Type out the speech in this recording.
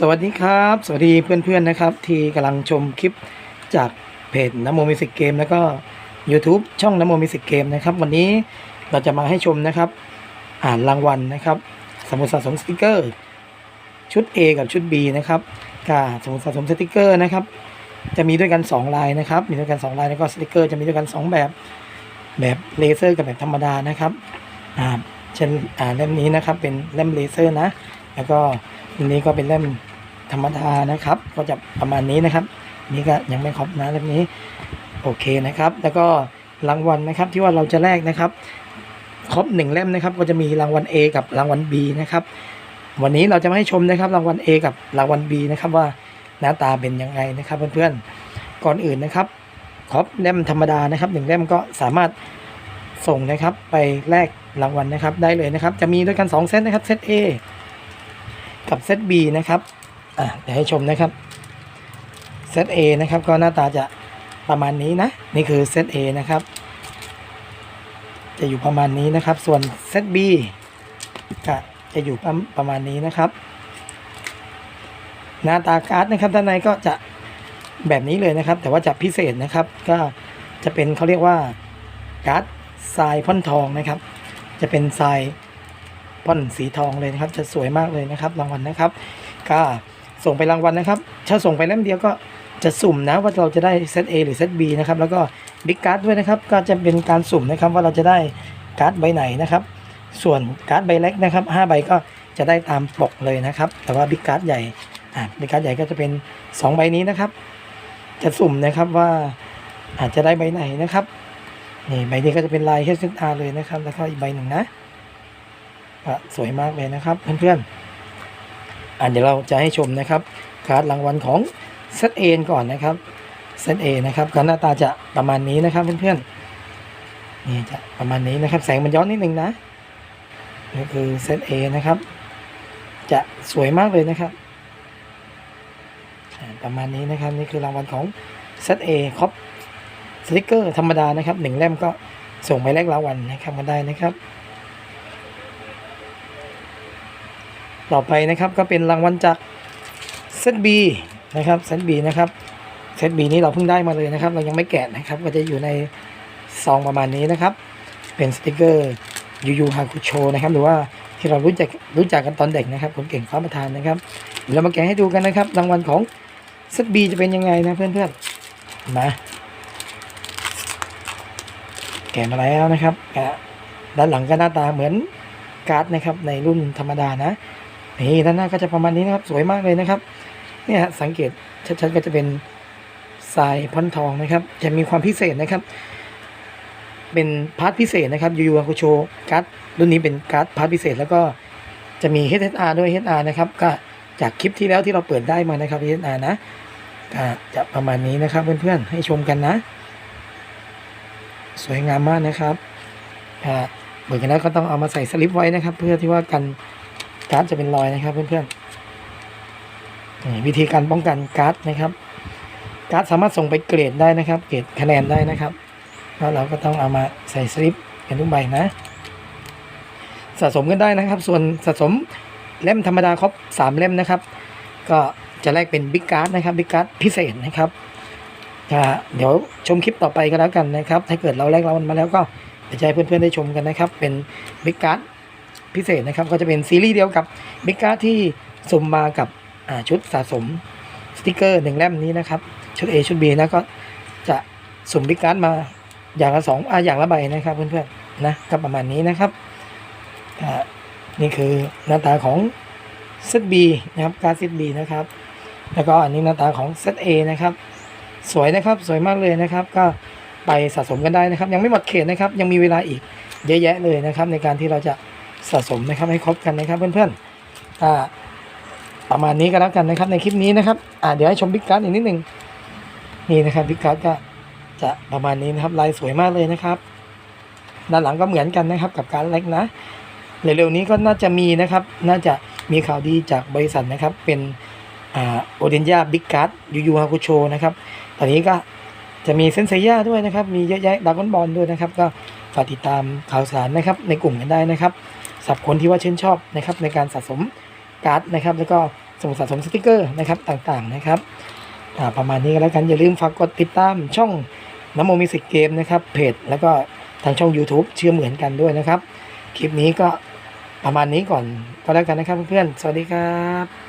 สวัสดีครับ สวัสดีเพื่อนๆนะครับ ที่กำลังชมคลิปจากเพจนโมมิสิกเกมแล้วก็ YouTube ช่องนโมมิสิกเกมนะครับ วันนี้เราจะมาให้ชมนะครับ อ่านรางวัลนะครับ สมุดสะสมสติกเกอร์ ชุด A กับชุด B นะครับกับสมุดสะสมสติกเกอร์นะครับ จะมีด้วยกัน 2 ลายนะครับ มีด้วยกัน 2 ลายแล้วก็สติกเกอร์จะมีด้วยกัน 2 แบบ แบบเลเซอร์กับแบบธรรมดานะครับอ่าเช่นอ่าเล่มนี้นะครับเป็นเล่มเลเซอร์นะ แล้วก็ อันนี้ก็เป็นเล่มธรรมดานะครับ ก็จะประมาณนี้นะครับ นี่ก็ยังไม่ครบนะเล่มนี้โอเคนะครับ แล้วก็รางวัลนะครับที่ว่าเราจะแลกนะครับ ครบหนึ่งเล่มนะครับ ก็จะมีรางวัล A กับรางวัล B นะครับ วันนี้เราจะมาให้ชมนะครับ รางวัล A กับรางวัล B นะครับว่าหน้าตาเป็นยังไงนะครับ เพื่อนๆก่อนอื่นนะครับครบเล่มธรรมดานะครับหนึ่งเล่มก็สามารถส่งนะครับไปแลกรางวัลนะครับ ได้เลยนะครับ จะมีด้วยกัน 2 เซตนะครับเซต A กับเซต B นะครับอะเดี๋ยวให้ชมนะครับเซต A นะครับ ก็หน้าตาจะประมาณนี้นะ นี่คือเซต A นะครับ จะอยู่ประมาณนี้นะครับ ส่วนเซต B ก็จะอยู่ประประมาณนี้นะครับ หน้าตาการ์ดนะครับด้านในก็จะแบบนี้เลยนะครับ แต่ว่าจะพิเศษนะครับ ก็จะเป็นเขาเรียกว่าการ์ดทรายพ่นทองนะครับ จะเป็นทราย พ่อนสีทองเลยนะครับ จะสวยมากเลยนะครับ รางวัลนะครับ ก็ส่งไปรางวัลนะครับ ถ้าส่งไปเล่มเดียวก็จะสุ่มนะว่าเราจะได้เซต A หรือเซต B นะครับ แล้วก็บิ๊กการ์ดด้วยนะครับ ก็จะเป็นการสุ่มนะครับว่าเราจะได้การ์ดใบไหนนะครับ ส่วนการ์ดใบเล็กนะครับ5ใบก็จะได้ตามปกเลยนะครับ แต่ว่าบิ๊กการ์ดใหญ่ อ่าบิ๊กการ์ดใหญ่ก็จะเป็น 2 ใบนี้นะครับ จะสุ่มนะครับว่าอาจจะได้ใบไหนนะครับ นี่ใบนี้ก็จะเป็นลาย HSR เลยนะครับ แล้วก็อีกใบหนึ่งนะ สวยมากเลยนะครับเพื่อนๆอะเดี๋ยวเราจะให้ชมนะครับการ์ดรางวัลของเซตเอก่อนนะครับเซตเอนะครับก็หน้าตาจะประมาณนี้นะครับเพื่อนๆนี่จะประมาณนี้นะครับ แสงมันย้อนนิดนึงนะนี่คือเซตเอนะครับ จะสวยมากเลยนะครับประมาณนี้นะครับนี่คือรางวัลของเซตเอครบสติกเกอร์ธรรมดานะครับหนึ่งเล่มก็ส่งไปแลกรางวัลนะครับมาได้นะครับ ต่อไปนะครับก็เป็นรางวัลจากเซตบีนะครับเซตบีนะครับเซตบีนี้เราเพิ่งได้มาเลยนะครับ เรายังไม่แกะนะครับ ก็จะอยู่ในซองประมาณนี้นะครับ เป็นสติกเกอร์ยูยูฮาคุโชนะครับ หรือว่าที่เรารู้จักรู้จักกันตอนเด็กนะครับผมเก่งฟ้าประธานนะครับเดี๋ยวเรามาแกะให้ดูกันนะครับ รางวัลของเซตบีจะเป็นยังไงนะเพื่อนๆมาแกะมาแล้วนะครับแกะด้านหลังก็หน้าตาเหมือนการ์ดนะครับในรุ่นธรรมดานะ นี่ด้านหน้าก็จะประมาณนี้นะครับ สวยมากเลยนะครับ เนี่ยฮะสังเกตชัดๆก็จะเป็นทรายพันทองนะครับ จะมีความพิเศษนะครับ เป็นพาร์ทพิเศษนะครับยูยูอาคุโชการ์ดรุ่นนี้เป็นการ์ดพาร์ทพิเศษ แล้วก็จะมี HSR ด้วย HSR นะครับ ก็จากคลิปที่แล้วที่เราเปิดได้มานะครับ HSR นะก็จะประมาณนี้นะครับเพื่อนๆให้ชมกันนะ สวยงามมากนะครับอ่าเปิดกันแล้วก็ต้องเอามาใส่สลิปไว้นะครับ เพื่อที่ว่ากัน การ์ดจะเป็นรอยนะครับเพื่อนๆวิธีการป้องกันการ์ดนะครับ การ์ดสามารถส่งไปเกรดได้นะครับ เกรดคะแนนได้นะครับ แล้วเราก็ต้องเอามาใส่สลิปกันทุกใบนะ สะสมกันได้นะครับ ส่วนสะสมเล่มธรรมดาครบ3เล่มนะครับ ก็จะแลกเป็นบิ๊กการ์ดนะครับบิ๊กการ์ดพิเศษนะครับเดี๋ยวชมคลิปต่อไปก็แล้วกันนะครับ ถ้าเกิดเราแลกรางวัลมาแล้วก็เดี๋ยวจะให้เพื่อนๆได้ชมกันนะครับ เป็นบิ๊กการ์ด พิเศษนะครับ ก็จะเป็นซีรีส์เดียวกับบิ๊กการ์ดที่สุ่มมากับชุดสะสมสติกเกอร์หนึ่งเล่มนี้นะครับ ชุด A ชุด B นะก็จะสุ่มบิ๊กการ์ดมาอย่างละสองอ่าอย่างละใบนะครับเพื่อนๆนะก็ประมาณนี้นะครับนี่คือหน้าตาของเซต B นะครับการเซต B นะครับ แล้วก็อันนี้หน้าตาของเซต A นะครับ สวยนะครับสวยมากเลยนะครับ ก็ไปสะสมกันได้นะครับ ยังไม่หมดเขตนะครับ ยังมีเวลาอีกเยอะแยะเลยนะครับ ในการที่เราจะ สะสมนะครับให้ครบกันนะครับเพื่อนๆอ่าประมาณนี้ก็แล้วกันนะครับในคลิปนี้นะครับอ่าเดี๋ยวให้ชมบิ๊กการ์ดอีกนิดหนึ่งนี่นะครับบิ๊กการ์ดก็จะประมาณนี้นะครับลายสวยมากเลยนะครับ ด้านหลังก็เหมือนกันนะครับกับการเล็กนะเร็วๆนี้ก็น่าจะมีนะครับ น่าจะมีข่าวดีจากบริษัทนะครับ เป็นอ่าโอเดนยาบิ๊กการ์ดยูยูฮาคุโชนะครับ ตอนนี้ก็จะมีเซนเซียด้วยนะครับ มีเยอะแยะดากอนบอลด้วยนะครับ ก็ฝากติดตามข่าวสารนะครับในกลุ่มกันได้นะครับ สำหรับคนที่ว่าชื่นชอบนะครับในการสะสมการ์ดนะครับแล้วก็สมุดสะสมสติกเกอร์นะครับต่างๆนะครับประมาณนี้ก็แล้วกันอย่าลืมฝากกดติดตามช่องน้ำโมมิสิกเกมนะครับเพจแล้วก็ทางช่อง YouTube เชื่อเหมือนกันด้วยนะครับ คลิปนี้ก็ประมาณนี้ก่อนก็แล้วกันนะครับเพื่อนๆสวัสดีครับ